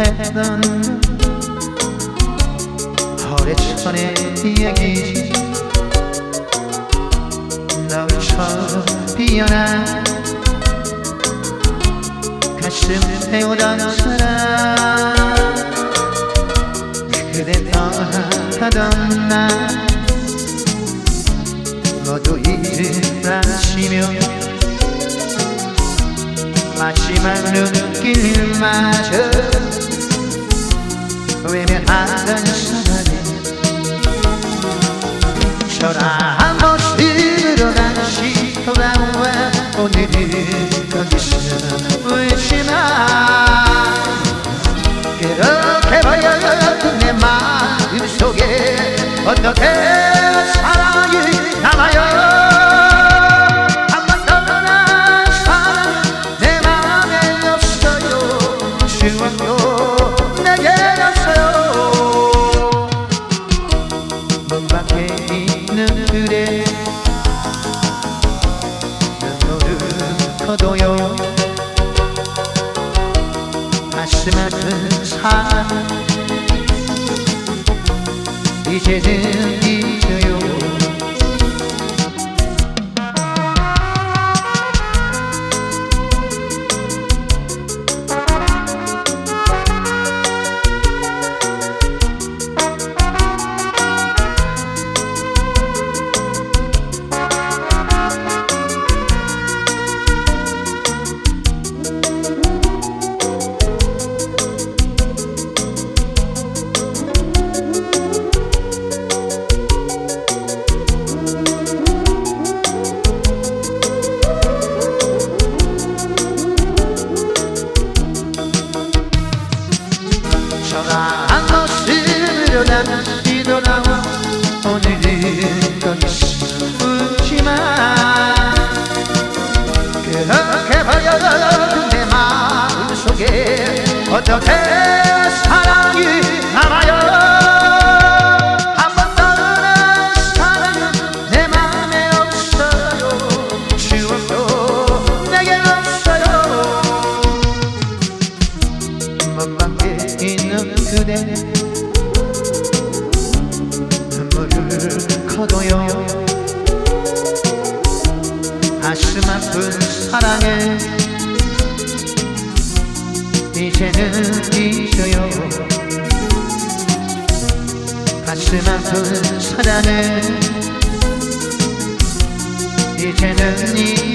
했던 오래전의 이야기. 너처럼 피어나. 가슴 태우던 사랑 그대 떠나가던 날. 모두 일어나시며 마지막 눈길마저 외면하던 사람이 초라한 모습으로 다시 돌아와 오늘은 거기서 울지마. 그렇게 보였던 내 마음속에 어떻게 가슴 아픈 사랑 이제는 잊어요 초라한 모습으로 다시 돌아와 오늘은 거기서 웃지마 그렇게 보여도 내 마음속에 어떻게 사랑에 이제는 잊어요. 가슴 아픈 사랑에 이제는 잊어요